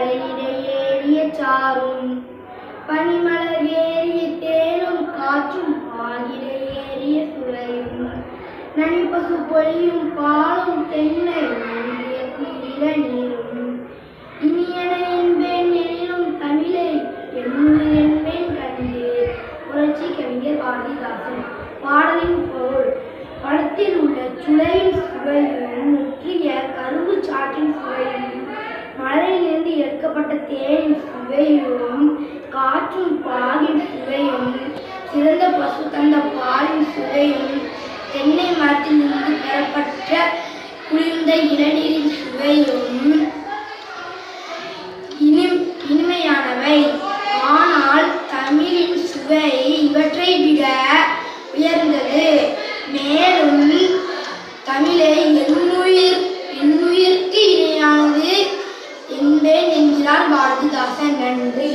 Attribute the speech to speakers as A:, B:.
A: தலையிடையேறிய சாரும் பனிமலர் ஏறிய தேனும் காற்றும் பாலிடையேறிய சுளையும். நனிப்பசு பொழியும் பாலும் தென்னை நீல நீரும். இனியன என்பேன் எனினும் தமிழை என்று என்பேன் கண்டீர் புரட்சி கவிஞர் பாரதிதாசன் பாடலின் பொருள் படத்தில் உள்ள சுளையின் சுவையும் முக்கிய மலரிலிருந்து எடுக்கப்பட்ட சுவையும் காற்றும் பாகின் சுவையும் சிறந்த பசு தந்த பாலின் சுவையும் தென்னை மரத்தில் இருந்து பெறப்பட்ட குளிர்ந்த இளநீரின் சுவையும் இனி இனிமையானவை. ஆனால் தமிழின் சுவை இவற்றை விட உயர்ந்தது. என்னுயிருக்கு இணையானது என்பேன் என்கிறார் பாரதிதாசன் நன்றி